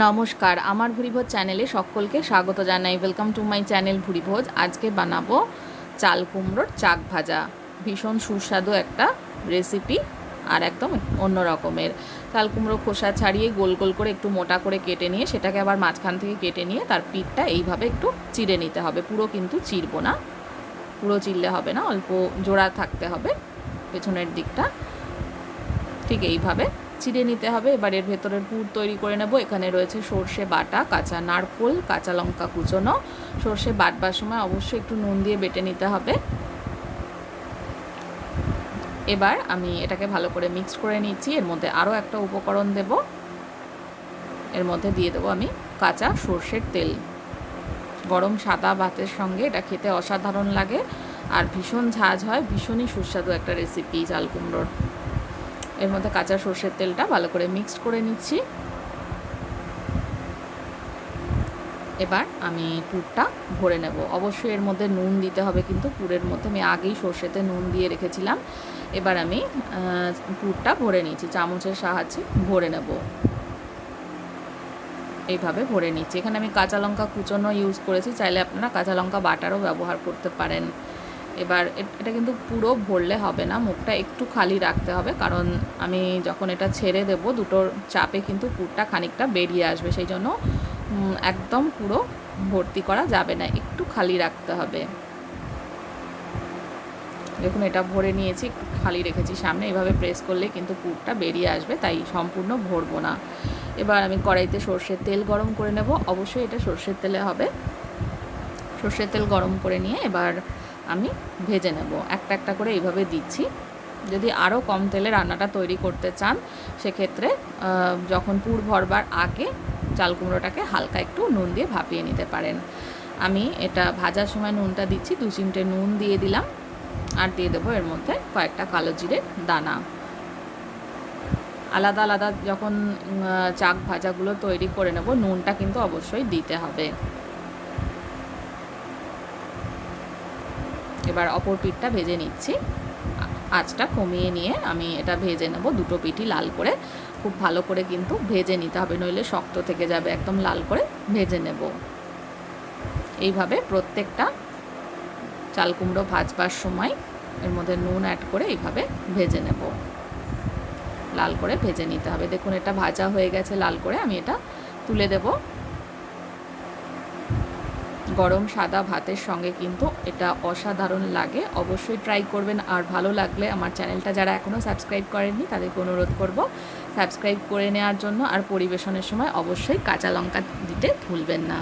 নমস্কার, আমার ভুরিভোজ চ্যানেলে সকলকে স্বাগত জানাই। Welcome to my channel Bhurivoj. আজকে বানাবো চাল কুমড়োর চাক ভাজা। ভীষণ সুস্বাদু একটা রেসিপি আর একদম অন্য রকমের। চাল কুমড়ো খোসা ছাড়িয়ে গোল গোল করে একটু মোটা করে কেটে নিয়ে, সেটাকে আবার মাঝখান থেকে কেটে নিয়ে তার পিঠটা এইভাবে একটু চিড়ে নিতে হবে। পুরো কিন্তু চিরবো না। পুরো চিরলে হবে না, অল্প জোড়া থাকতে হবে। পেছনের দিকটা ঠিক এইভাবে চিড়ে নিতে হবে। এবার এর ভেতরের পুর তৈরি করে নেব। এখানে রয়েছে সর্ষে বাটা, কাঁচা নারকোল, কাঁচা লঙ্কা কুচোনো। সর্ষে বাটবার সময় অবশ্যই একটু নুন দিয়ে বেটে নিতে হবে। এবার আমি এটাকে ভালো করে মিক্স করে নিচ্ছি। এর মধ্যে আরও একটা উপকরণ দেব। এর মধ্যে দিয়ে দেবো আমি কাঁচা সর্ষের তেল। গরম সাদা ভাতের সঙ্গে এটা খেতে অসাধারণ লাগে। আর ভীষণ ঝাঁঝ হয়। ভীষণই সুস্বাদু একটা রেসিপি চাল কুমড়োর। এর মধ্যে কাঁচা সর্ষের তেলটা ভালো করে মিক্সড করে নিচ্ছি। এবার আমি পুরটা ভরে নেব। অবশ্যই এর মধ্যে নুন দিতে হবে কিন্তু পুরের মধ্যে। আমি আগেই সর্ষেতে নুন দিয়ে রেখেছিলাম। এবার আমি পুরটা ভরে নিচ্ছি চামচের সাহায্যে ভরে নেব। এইভাবে ভরে নিচ্ছি। এখানে আমি কাঁচা লঙ্কা কুচোনো ইউজ করেছি। চাইলে আপনারা কাঁচা লঙ্কা বাটারও ব্যবহার করতে পারেন। এবার এটা কিন্তু পুরো ভরলে হবে না, মুখটা একটু খালি রাখতে হবে, কারণ আমি যখন এটা ছেড়ে দেব, দুটোর চাপে কিন্তু পুরটা খানিকটা বেরিয়ে আসবে, সেই জন্য একদম পুরো ভর্তি করা যাবে না, একটু খালি রাখতে হবে। দেখুন, এটা ভরে নিয়েছি, একটু খালি রেখেছি সামনে, এভাবে প্রেস করলে কিন্তু পুরটা বেরিয়ে আসবে, তাই সম্পূর্ণ ভরবো না। এবার আমি কড়াইতে সর্ষের তেল গরম করে নেব, অবশ্যই এটা সর্ষের তেলে হবে। সর্ষের তেল গরম করে নিয়ে এবার আমি ভেজে নেব। একটা একটা করে এইভাবে দিচ্ছি। যদি আরও কম তেলে রান্নাটা তৈরি করতে চান, সেক্ষেত্রে যখন পুর ভরবার আগে চাল কুমড়োটাকে হালকা একটু নুন দিয়ে ভাপিয়ে নিতে পারেন। আমি এটা ভাজার সময় নুনটা দিচ্ছি, দু চিমটে নুন দিয়ে দিলাম। আর দিয়ে দেবো এর মধ্যে কয়েকটা কালো জিরের দানা। আলাদা আলাদা যখন চাক ভাজাগুলো তৈরি করে নেব, নুনটা কিন্তু অবশ্যই দিতে হবে। এবার অপর পিঠটা ভেজে নিচ্ছি। আঁচটা কমিয়ে নিয়ে আমি এটা ভেজে নেব। দুটো পিঠই লাল করে। খুব ভালো করে কিন্তু ভেজে নিতে হবে, নইলে শক্ত থেকে যাবে। একদম লাল করে ভেজে নেব। এইভাবে প্রত্যেকটা চাল কুমড়ো ভাজবার সময় এর মধ্যে নুন অ্যাড করে এইভাবে ভেজে নেব। লাল করে ভেজে নিতে হবে। দেখুন, এটা ভাজা হয়ে গেছে, লাল করে আমি এটা তুলে দেবো। গরম সাদা ভাতের সঙ্গে কিন্তু এটা অসাধারণ লাগে। অবশ্যই ট্রাই করবেন। আর ভালো লাগলে আমার চ্যানেলটা যারা এখনও সাবস্ক্রাইব করেননি, তাদেরকে অনুরোধ করব সাবস্ক্রাইব করে নেওয়ার জন্য। আর পরিবেশনের সময় অবশ্যই কাঁচা লঙ্কা দিতে ভুলবেন না।